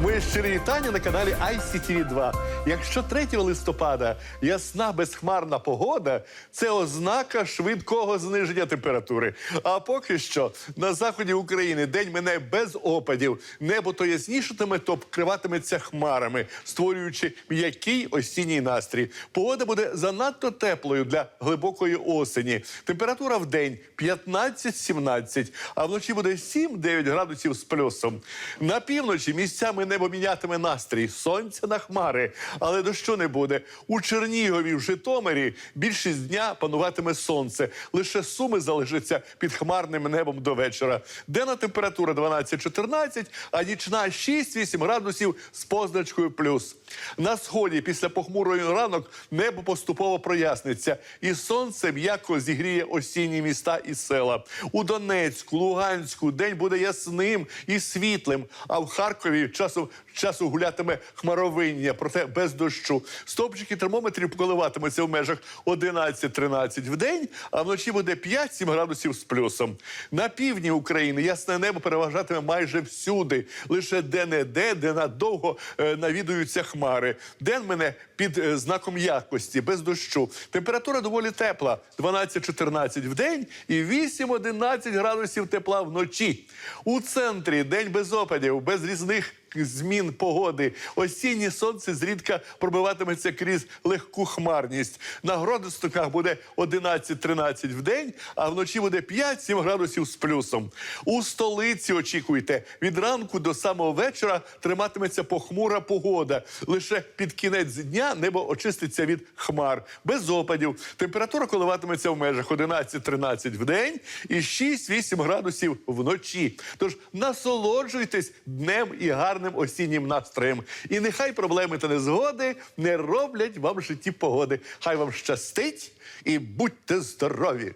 Моє щирі вітання на каналі ICTV 2. Якщо 3 листопада ясна безхмарна погода, це ознака швидкого зниження температури. А поки що на заході України день мене без опадів. Небо то яснішатиме, то вкриватиметься хмарами, створюючи м'який осінній настрій. Погода буде занадто теплою для глибокої осені. Температура в день 15-17, а вночі буде 7-9 градусів з плюсом. На півночі місцями небо мінятиме настрій, сонця на хмари, але дощу не буде. У Чернігові, в Житомирі більшість дня пануватиме сонце. Лише суми залишаться під хмарним небом до вечора. Денна температура 12-14, а нічна 6-8 градусів з позначкою плюс. На сході після похмурої ранок небо поступово проясниться, і сонце м'яко зігріє осінні міста і села. У Донецьку, Луганську день буде ясним і світлим. А в Харкові часом часу гулятиме хмаровиння, проте без дощу. Стопчики термометрів коливатимуться в межах 11-13 в день, а вночі буде 5-7 градусів з плюсом. На півдні України ясне небо переважатиме майже всюди. Лише де-не-де, де надовго е, навідуються хмари. День мене під е, знаком якості, без дощу. Температура доволі тепла: 12-14 в день і 8-11 градусів тепла вночі. У центрі день без опадів, без різних змін погоди. Осіннє сонце зрідка пробиватиметься крізь легку хмарність. На градусниках буде 11-13 в день, а вночі буде 5-7 градусів з плюсом. У столиці очікуйте, від ранку до самого вечора триматиметься похмура погода. Лише під кінець дня небо очиститься від хмар, без опадів. Температура коливатиметься в межах 11-13 в день і 6-8 градусів вночі. Тож насолоджуйтесь днем і гарним осіннім настроєм. І нехай проблеми та незгоди не роблять вам в житті погоди. Хай вам щастить і будьте здорові!